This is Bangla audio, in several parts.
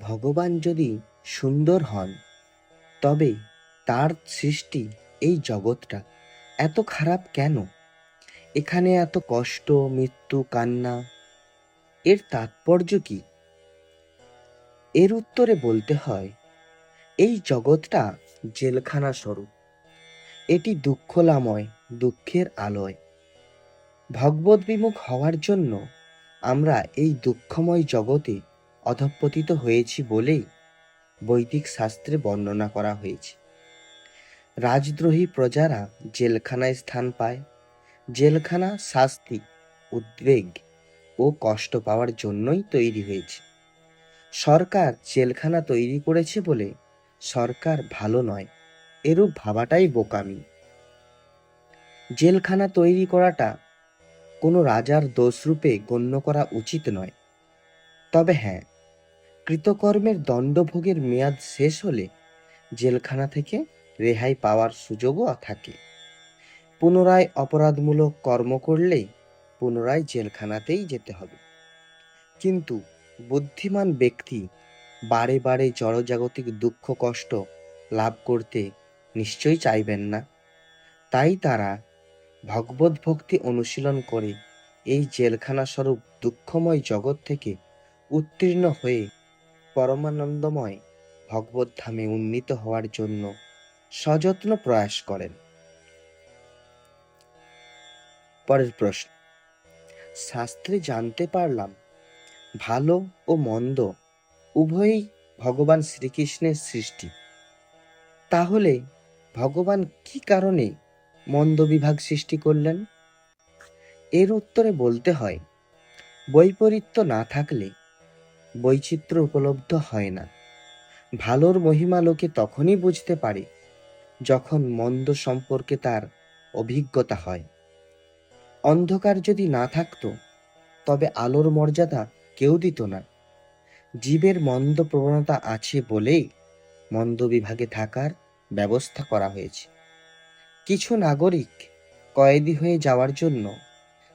ভগবান যদি সুন্দর হন, তবে তার সৃষ্টি এই জগৎটা। এত খারাপ কেন? এখানে এত কষ্ট, মৃত্যু, কান্না। এর তাৎপর্য কি? এর উত্তরে বলতে হয়, এই জগৎটা জেলখানা স্বরূপ। এটি দুঃখলাময়, দুঃখের আলয়। ভগবত বিমুখ হওয়ার জন্য আমরা এই দুঃখময় জগতে অধঃপতিত হয়েছি বলেই বৈদিক শাস্ত্রে বর্ণনা করা হয়েছে। রাজদ্রোহী প্রজারা জেলখানায় স্থান পায়। জেলখানা শাস্তি, উদ্বেগ ও কষ্ট পাওয়ার জন্যই তৈরি হয়েছে। সরকার জেলখানা তৈরি করেছে বলে সরকার ভালো নয়, এরূপ ভাবাটাই বোকামি। জেলখানা তৈরি করাটা কোনো রাজার দোষরূপে গণ্য করা উচিত নয়। তবে হ্যাঁ কৃতকর্মের দণ্ডভোগের মেয়াদ শেষ হলে জেলখানা থেকে রেহাই পাওয়ার সুযোগও থাকে। পুনরায় অপরাধমূলক কর্ম করলেই পুনরায় জেলখানাতেই যেতে হবে। কিন্তু বুদ্ধিমান ব্যক্তি বারে বারে জড়জাগতিক দুঃখ কষ্ট লাভ করতে নিশ্চয়ই চাইবেন না। তাই তারা ভগবত ভক্তি অনুশীলন করে এই জেলখানা স্বরূপ দুঃখময় জগৎ থেকে উত্তীর্ণ হয়ে পরমানন্দময় ভগবত ধামে উন্নীত হওয়ার জন্য সযত্ন প্রয়াস করেন। পরের প্রশ্ন। শাস্ত্রে জানতে পারলাম, ভালো ও মন্দ উভয়ই ভগবান শ্রীকৃষ্ণের সৃষ্টি। তাহলে ভগবান কি কারণে মন্দ বিভাগ সৃষ্টি করলেন? এর উত্তরে বলতে হয়, বৈপরীত্য না থাকলে বৈচিত্র্য উপলব্ধ হয় না। ভালোর মহিমা লোকে তখনই বুঝতে পারে, যখন মন্দ সম্পর্কে তার অভিজ্ঞতা হয়। অন্ধকার যদি না থাকতো, তবে আলোর মর্যাদা কেউ দিত না। জীবের মন্দ প্রবণতা আছে বলেই মন্দ বিভাগে থাকার ব্যবস্থা করা হয়েছে। কিছু নাগরিক কয়েদি হয়ে যাওয়ার জন্য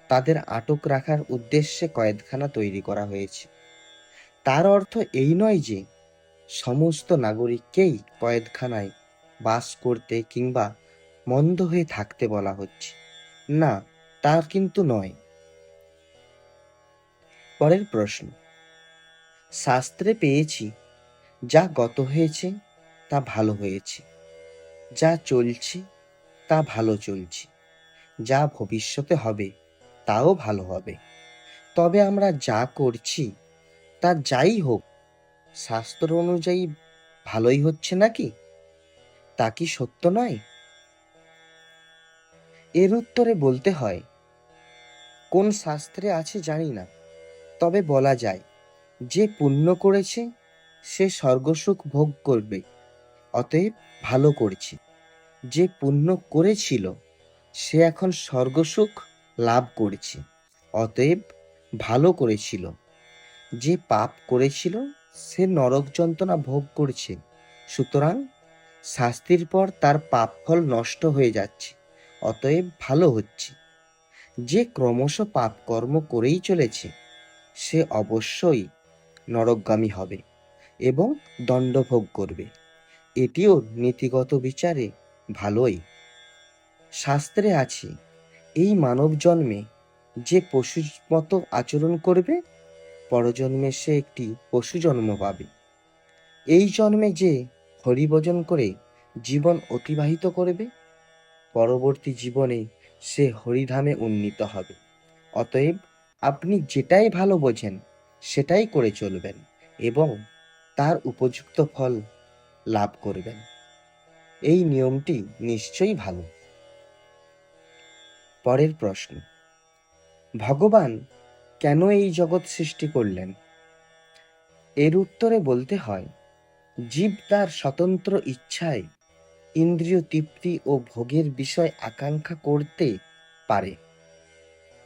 তাদের আটক রাখার উদ্দেশ্যে কয়েদখানা তৈরি করা হয়েছে। তার অর্থ এই নয় যে সমস্ত নাগরিককেই কয়েদখানায় বাস করতে কিংবা মন্দ হয়ে থাকতে বলা হচ্ছে। না, তা কিন্তু নয়। পরের প্রশ্ন। শাস্ত্রে পেয়েছি, যা গত হয়েছে, তা ভালো হয়েছে। যা চলছে, তা ভালো চলছে। যা ভবিষ্যতে হবে, তাও ভালো হবে। তবে আমরা যা করছি তা যাই হোক, শাস্ত্র অনুযায়ী ভালোই হচ্ছে নাকি? তা কি সত্য নয়? এর উত্তরে বলতে হয়, কোন শাস্ত্রে আছে জানি না, তবে বলা যায়, যে পুণ্য করেছে, সে স্বর্গসুখ ভোগ করবে, অতএব ভালো করেছে। যে পুণ্য করেছিল, সে এখন স্বর্গসুখ লাভ করেছে, অতএব ভালো করেছিল। যে পাপ করেছিল, সে নরক যন্ত্রণা ভোগ করছে। সুতরাং শাস্তির পর তার পাপ ফল নষ্ট হয়ে যাচ্ছে, অতএব ভালো হচ্ছে। যে ক্রমশ পাপ কর্ম করেই চলেছে, সে অবশ্যই নরকগামী হবে এবং দণ্ডভোগ করবে। এটিও নীতিগত বিচারে ভালোই। শাস্ত্রে আছে, এই মানব জন্মে যে পশুর মতো আচরণ করবে পরজন্মে সে একটি পশু জন্ম পাবে। এই জন্মে যে হরিভজন করে জীবন অতিবাহিত করবে, পরবর্তী জীবনে সে হরিধামে উন্নীত হবে। অতএব আপনি যেটাই ভালো বোঝেন, সেটাই করে চলবেন এবং তার উপযুক্ত ফল লাভ করবেন। এই নিয়মটি নিশ্চয়ই ভালো। পরের প্রশ্ন, ভগবান কেন এই জগৎ সৃষ্টি করলেন? এর উত্তরে বলতে হয়, জীব তার স্বতন্ত্র ইচ্ছায় ইন্দ্রিয় তৃপ্তি ও ভোগের বিষয় আকাঙ্ক্ষা করতে পারে।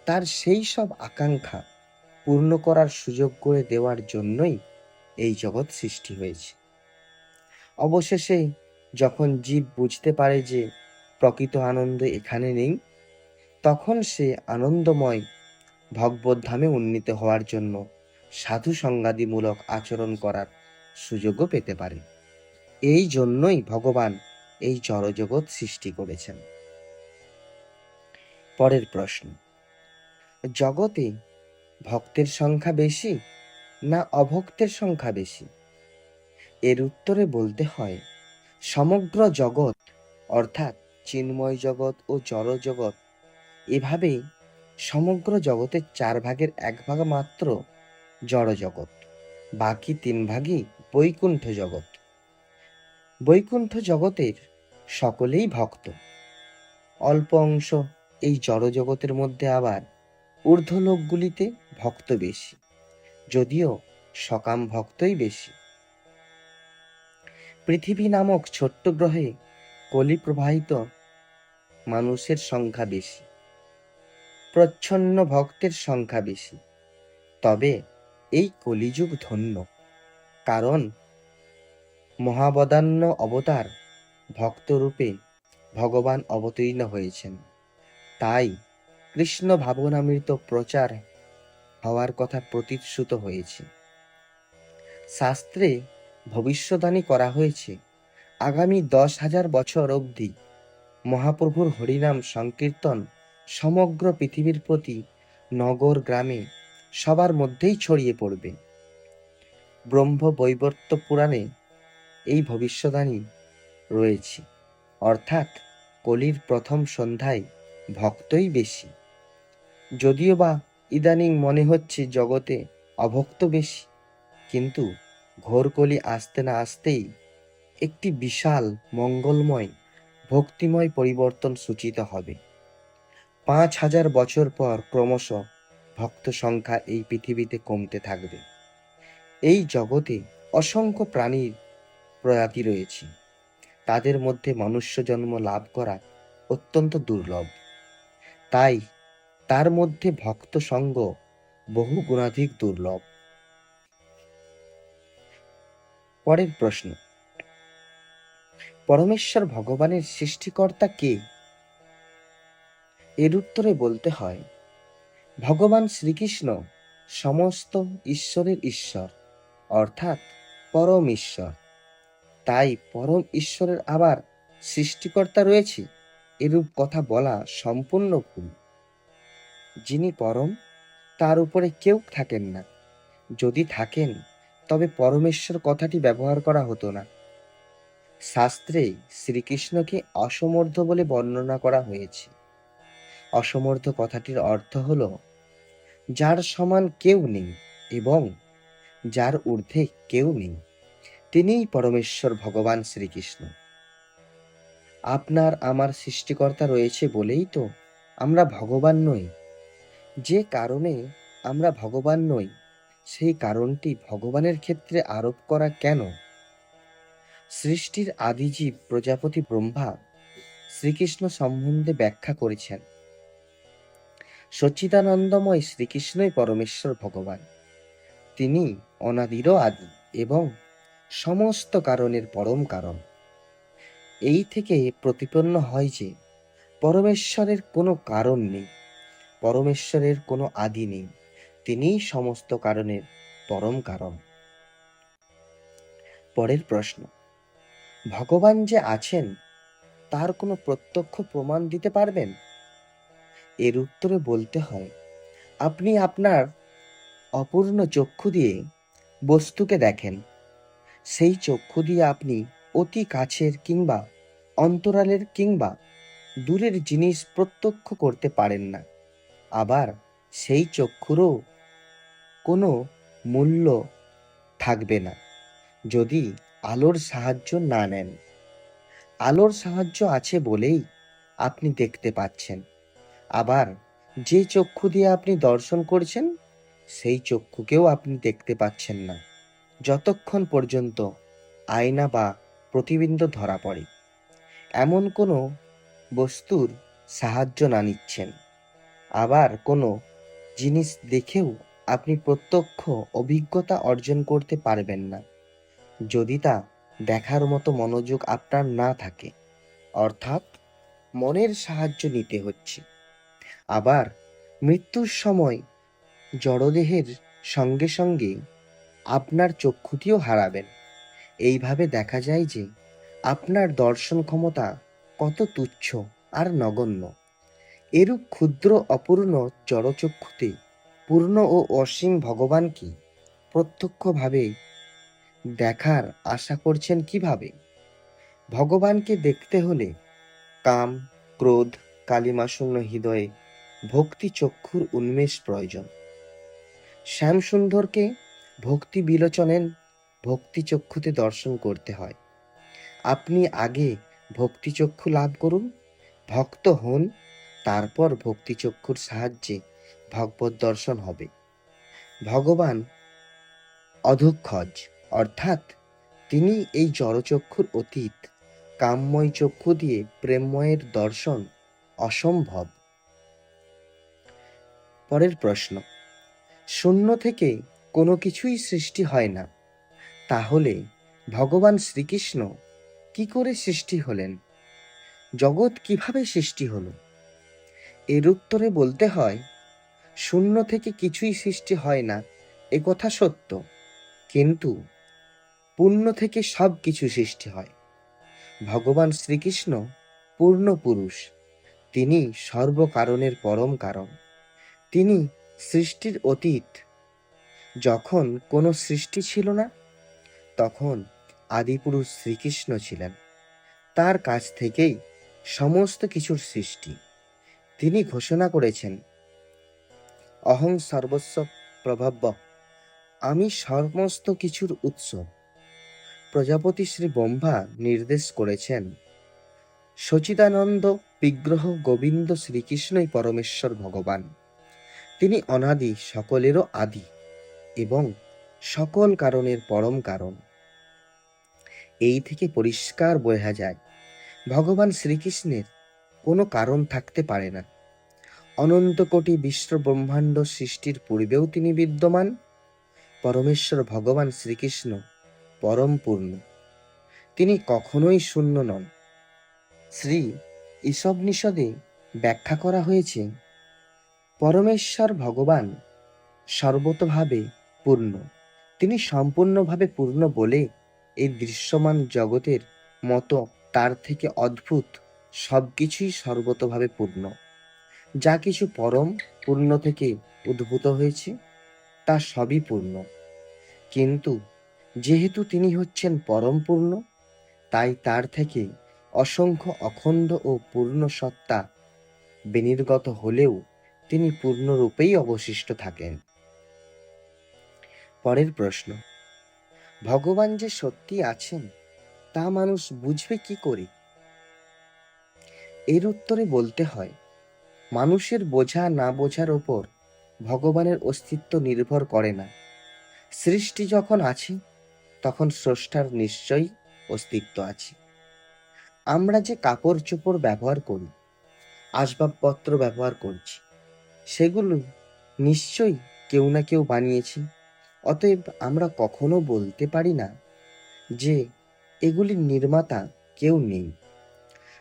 তার সেই সব আকাঙ্ক্ষা পূর্ণ করার সুযোগ করে দেওয়ার জন্যই এই জগৎ সৃষ্টি হয়েছে। অবশেষে যখন জীব বুঝতে পারে যে প্রকৃত আনন্দ এখানে নেই, তখন সে আনন্দময় ভগবত ধামে উন্নীত হওয়ার জন্য সাধু সংগাদিমূলক আচরণ করার সুযোগও পেতে পারে। এই জন্যই ভগবান এই জড়জগৎ সৃষ্টি করেছেন। পরের প্রশ্ন, জগতে ভক্তের সংখ্যা বেশি না অভক্তের সংখ্যা বেশি? এর উত্তরে বলতে হয়, সমগ্র জগৎ অর্থাৎ চিন্ময় জগৎ ও জড় জগৎ এভাবেই সমগ্র জগতের চার ভাগের এক ভাগ মাত্র জড় জগৎ, বাকি তিন ভাগই বৈকুণ্ঠ জগৎ। বৈকুণ্ঠ জগতের সকলেই ভক্ত। অল্প অংশ এই জড় জগতের মধ্যে আবার ঊর্ধ্বলোকগুলিতে ভক্ত বেশি, যদিও সকাম ভক্তই বেশি। পৃথিবী নামক ছোট্ট গ্রহে কলি প্রবাহিত মানুষের সংখ্যা বেশি। প্রচ্ছন্ন ভক্তের সংখ্যা বেশি। তবে এই কলিযুগ ধন্য, কারণ মহাবদান্য অবতার ভক্তরূপে ভগবান অবতীর্ণ হয়েছেন। তাই কৃষ্ণ ভাবনামৃত প্রচার হওয়ার কথা প্রতিশ্রুত হয়েছে। শাস্ত্রে ভবিষ্যবাণী করা হয়েছে, আগামী দশ হাজার বছর অবধি মহাপ্রভুর হরিনাম সংকীর্তন সমগ্র পৃথিবীর প্রতি নগর, গ্রামে সবার মধ্যেই ছড়িয়ে পড়বে। ব্রহ্ম বৈবর্ত পুরাণে এই ভবিষ্যবাণী রয়েছে। অর্থাৎ কলির প্রথম সন্ধ্যায় ভক্তই বেশি। যদিও বা ইদানিং মনে হচ্ছে জগতে অভক্ত বেশি, কিন্তু ঘোর কলি আসতে না আসতেই একটি বিশাল, মঙ্গলময়, ভক্তিময় পরিবর্তন সূচিত হবে। পাঁচ হাজার বছর পর ক্রমশ ভক্ত সংখ্যা এই পৃথিবীতে কমতে থাকবে। এই জগতে অসংখ্য প্রাণীর প্রজাতি রয়েছে। তাদের মধ্যে মনুষ্য জন্ম লাভ করা অত্যন্ত দুর্লভ। তাই তার মধ্যে ভক্ত সঙ্গ বহু গুণাধিক দুর্লভ। পরের প্রশ্ন, পরমেশ্বর ভগবানের সৃষ্টিকর্তা কে? এর উত্তরে বলতে হয়, ভগবান শ্রীকৃষ্ণ সমস্ত ঈশ্বরের ঈশ্বর, অর্থাৎ পরম ঈশ্বর। তাই পরম ঈশ্বরের আবার সৃষ্টিকর্তা রয়েছে, এরূপ কথা বলা সম্পূর্ণ ভুল। যিনি পরম, তার উপরে কেউ থাকেন না। যদি থাকেন, তবে পরমেশ্বর কথাটি ব্যবহার করা হতো না। শাস্ত্রে শ্রীকৃষ্ণকে অসমর্থ বলে বর্ণনা করা হয়েছে। অসমর্থ কথাটির অর্থ হল, যার সমান কেউ নেই এবং যার ঊর্ধ্বে কেউ নেই, তিনিই পরমেশ্বর ভগবান শ্রীকৃষ্ণ। আপনার আমার সৃষ্টিকর্তা রয়েছে বলেই তো আমরা ভগবান নই। যে কারণে আমরা ভগবান নই, সেই কারণটি ভগবানের ক্ষেত্রে আরোপ করা কেন? সৃষ্টির আদিজীব প্রজাপতি ব্রহ্মা শ্রীকৃষ্ণ সম্বন্ধে ব্যাখ্যা করেছেন। সচ্চিদানন্দময় শ্রীকৃষ্ণই পরমেশ্বর ভগবান। তিনি অনাদির আদি এবং সমস্ত কারণের পরম কারণ। এই থেকে প্রতিপন্ন হয় যে, পরমেশ্বরের কোনো কারণ নেই, পরমেশ্বরের কোনো আদি নেই, তিনিই সমস্ত কারণের পরম কারণ। পরের প্রশ্ন, ভগবান যে আছেন, তার কোনো প্রত্যক্ষ প্রমাণ দিতে পারবেন? এর উত্তরে বলতে হয়, আপনি আপনার অপূর্ণ চক্ষু দিয়ে বস্তুকে দেখেন। সেই চক্ষু দিয়ে আপনি অতি কাছের কিংবা অন্তরালের কিংবা দূরের জিনিস প্রত্যক্ষ করতে পারেন না। আবার সেই চক্ষুরও কোনো মূল্য থাকবে না, যদি আলোর সাহায্য না নেন। আলোর সাহায্য আছে বলেই আপনি দেখতে পাচ্ছেন। আবার যে চক্ষু দিয়ে আপনি দর্শন করছেন, সেই চক্ষুকেও আপনি দেখতে পাচ্ছেন না। যতক্ষণ পর্যন্ত আয়না বা প্রতিবিম্ব ধরা পড়ে, এমন কোনো বস্তুর সাহায্য না নিচ্ছেন। আবার কোনো জিনিস দেখেও আপনি প্রত্যক্ষ অভিজ্ঞতা অর্জন করতে পারবেন না। যদি তা দেখার মতো মনোযোগ আপনার না থাকে, অর্থাৎ মনের সাহায্য নিতে হচ্ছে। আবার মৃত্যুর সময় জড়দেহের সঙ্গে সঙ্গে আপনার চক্ষুটিও হারাবেন। এইভাবে দেখা যায় যে আপনার দর্শন ক্ষমতা কত তুচ্ছ আর নগণ্য। এরূপ ক্ষুদ্র অপূর্ণ জড়চক্ষুতে পূর্ণ ও অসীম ভগবানকে প্রত্যক্ষভাবে দেখার আশা করছেন কীভাবে? ভগবানকে দেখতে হলে কাম, ক্রোধ, কালিমাশূন্য হৃদয়ে ভক্তি চক্ষুর উন্মেষ প্রয়োজন। শ্যামসুন্দরকে ভক্তি বিলোচনের ভক্তি চক্ষুতে দর্শন করতে হয়। আপনি আগে ভক্তি চক্ষু লাভ করুন, ভক্ত হন, তারপর ভক্তি চক্ষুর সাহায্যে ভগবত দর্শন হবে। ভগবান অধক্ষজ, অর্থাৎ তিনি এই জড়চক্ষুর অতীত কামময় চক্ষু দিয়ে প্রেমময়ের দর্শন অসম্ভব। পরের প্রশ্ন। শূন্য থেকে কোনো কিছুই সৃষ্টি হয় না। তাহলে ভগবান শ্রীকৃষ্ণ কি করে সৃষ্টি হলেন? জগৎ কীভাবে সৃষ্টি হলো? এর উত্তরে বলতে হয়, শূন্য থেকে কিছুই সৃষ্টি হয় না, এ কথা সত্য। কিন্তু পূর্ণ থেকে সব কিছু সৃষ্টি হয়। ভগবান শ্রীকৃষ্ণ পূর্ণ পুরুষ, তিনি সর্বকারণের পরম কারণ। তিনি সৃষ্টির অতীত। যখন কোনো সৃষ্টি ছিল না, তখন আদিপুরুষ শ্রীকৃষ্ণ ছিলেন। তার কাছ থেকেই সমস্ত কিছুর সৃষ্টি। তিনি ঘোষণা করেছেন, অহং সর্বস্ব প্রভাব্য। আমি সমস্ত কিছুর উৎস। প্রজাপতি শ্রী ব্রহ্মা নির্দেশ করেছেন, সচিদানন্দ বিগ্রহ গোবিন্দ শ্রীকৃষ্ণই পরমেশ্বর ভগবান। তিনি অনাদি সকলেরও আদি এবং সকল কারণের পরম কারণ। এই থেকে পরিষ্কার বোঝা যায়, ভগবান শ্রীকৃষ্ণের কোনো কারণ থাকতে পারে না। অনন্ত কোটি বিশ্ব ব্রহ্মাণ্ড সৃষ্টির পূর্বেও তিনি বিদ্যমান, পরমেশ্বর ভগবান শ্রীকৃষ্ণ পরম পূর্ণ। তিনি কখনোই শূন্য নন। শ্রী ঈশবনিষদে ব্যাখ্যা করা হয়েছে পরমেশ্বর ভগবান সর্বতভাবে পূর্ণ। তিনি সম্পূর্ণভাবে পূর্ণ বলে এই দৃশ্যমান জগতের মতো তার থেকে অদ্ভুত সব কিছুই সর্বতভাবে পূর্ণ। যা কিছু পরম পূর্ণ থেকে উদ্ভূত হয়েছে, তা সবই পূর্ণ। কিন্তু যেহেতু তিনি হচ্ছেন পরম পূর্ণ, তাই তার থেকে অসংখ্য অখণ্ড ও পূর্ণ সত্তা বিনির্গত হলেও তিনি পূর্ণরূপেই অবশিষ্ট থাকেন। পরের প্রশ্ন, ভগবান যে সত্যি আছেন, তা মানুষ বুঝবে কি করে? এর উত্তরে বলতে হয়, মানুষের বোঝা না বোঝার ওপর ভগবানের অস্তিত্ব নির্ভর করে না। সৃষ্টি যখন আছে, তখন স্রষ্টার নিশ্চয়ই অস্তিত্ব আছে। আমরা যে কাপড় চোপড় ব্যবহার করি, আসবাবপত্র ব্যবহার করছি সেগুলো নিশ্চয়ই কেউ না কেউ বানিয়েছি। অতএব আমরা কখনো বলতে পারি না যে এগুলির নির্মাতা কেউ নেই।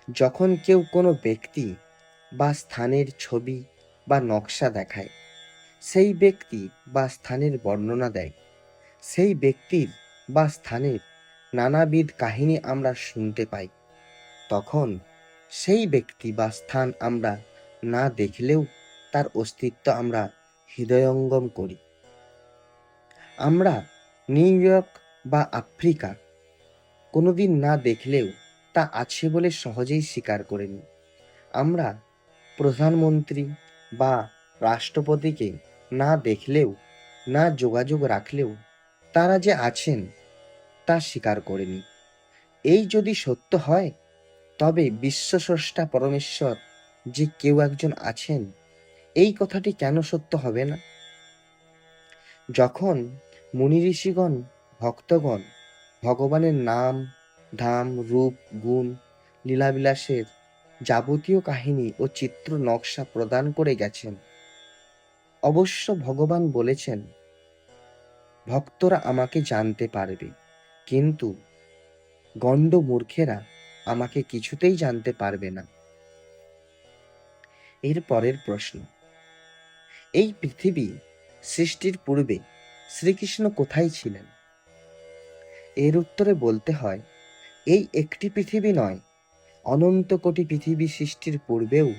যখন কেউ কোনো ব্যক্তি বা স্থানের ছবি বা নকশা দেখায়, সেই ব্যক্তি বা স্থানের বর্ণনা দেয়, সেই ব্যক্তির বা স্থানের নানাবিধ কাহিনী আমরা শুনতে পাই, তখন সেই ব্যক্তি বা স্থান আমরা না দেখলেও তার অস্তিত্ব আমরা হৃদয়ঙ্গম করি। আমরা নিউ ইয়র্ক বা আফ্রিকা কোনোদিন না দেখলেও তা আছে বলে সহজেই স্বীকার করে নিই। আমরা প্রধানমন্ত্রী বা রাষ্ট্রপতিকে না দেখলেও, না যোগাযোগ রাখলেও তারা যে আছেন তা স্বীকার করে নিই। এই যদি সত্য হয়, তবে বিশ্বস্রষ্টা পরমেশ্বর যে কেউ একজন আছেন এই কথাটি কেন সত্য হবে না? যখন মুনি ঋষিগণ, ভক্তগণ ভগবানের নাম, ধাম, রূপ, গুণ, লীলাবিলাসের যাবতীয় কাহিনী ও চিত্র নকশা প্রদান করে গেছেন, অবশ্য ভগবান বলেছেন, ভক্তরা আমাকে জানতে পারবে, কিন্তু গণ্ড মূর্খেরা আমাকে কিছুতেই জানতে পারবে না। এর পরের প্রশ্ন এই পৃথিবী সৃষ্টির পূর্বে শ্রীকৃষ্ণ কোথায় ছিলেন? এর উত্তরে বলতে হয়, এই একটি পৃথিবী নয়, অনন্ত কোটি পৃথিবী সৃষ্টির পূর্বেও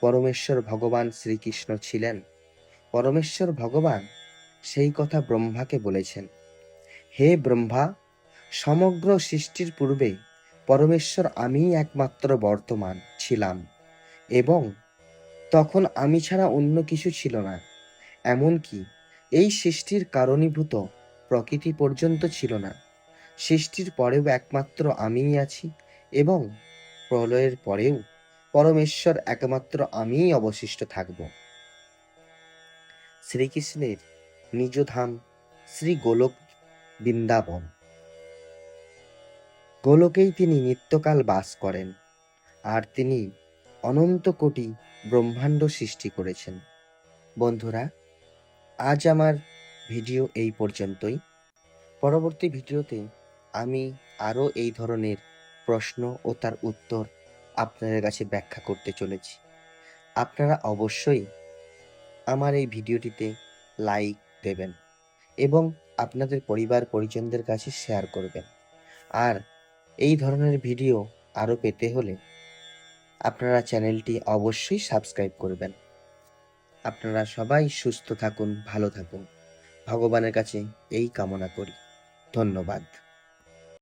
পরমেশ্বর ভগবান শ্রীকৃষ্ণ ছিলেন। পরমেশ্বর ভগবান সেই কথা ব্রহ্মাকে বলেছেন। হে ব্রহ্মা, সমগ্র সৃষ্টির পূর্বে পরমেশ্বর আমিই একমাত্র বর্তমান ছিলাম এবং তখন আমি ছাড়া অন্য কিছু ছিল না। এমনকি এই সৃষ্টির কারণীভূত প্রকৃতি পর্যন্ত ছিল না। সৃষ্টির পরেও একমাত্র আমিই আছি এবং প্রলয়ের পরেও পরমেশ্বর একমাত্র আমিই অবশিষ্ট থাকব। শ্রীকৃষ্ণের নিজ ধাম শ্রী গোলক বৃন্দাবন। গোলকেই তিনি নিত্যকাল বাস করেন। আর তিনি অনন্ত কোটি ব্রহ্মাণ্ড সৃষ্টি করেছেন। বন্ধুরা, আজ আমার ভিডিও এই পর্যন্তই। পরবর্তী ভিডিওতে আমি আরও এই ধরনের প্রশ্ন ও তার উত্তর আপনাদের কাছে ব্যাখ্যা করতে চলেছি। আপনারা অবশ্যই আমার এই ভিডিওটিতে লাইক দেবেন এবং আপনাদের পরিবার পরিজনদের কাছে শেয়ার করবেন। আর এই ধরনের ভিডিও আরও পেতে হলে আপনারা চ্যানেলটি অবশ্যই সাবস্ক্রাইব করবেন। আপনারা সবাই সুস্থ থাকুন, ভালো থাকুন। ভগবানের কাছে এই কামনা করি। ধন্যবাদ।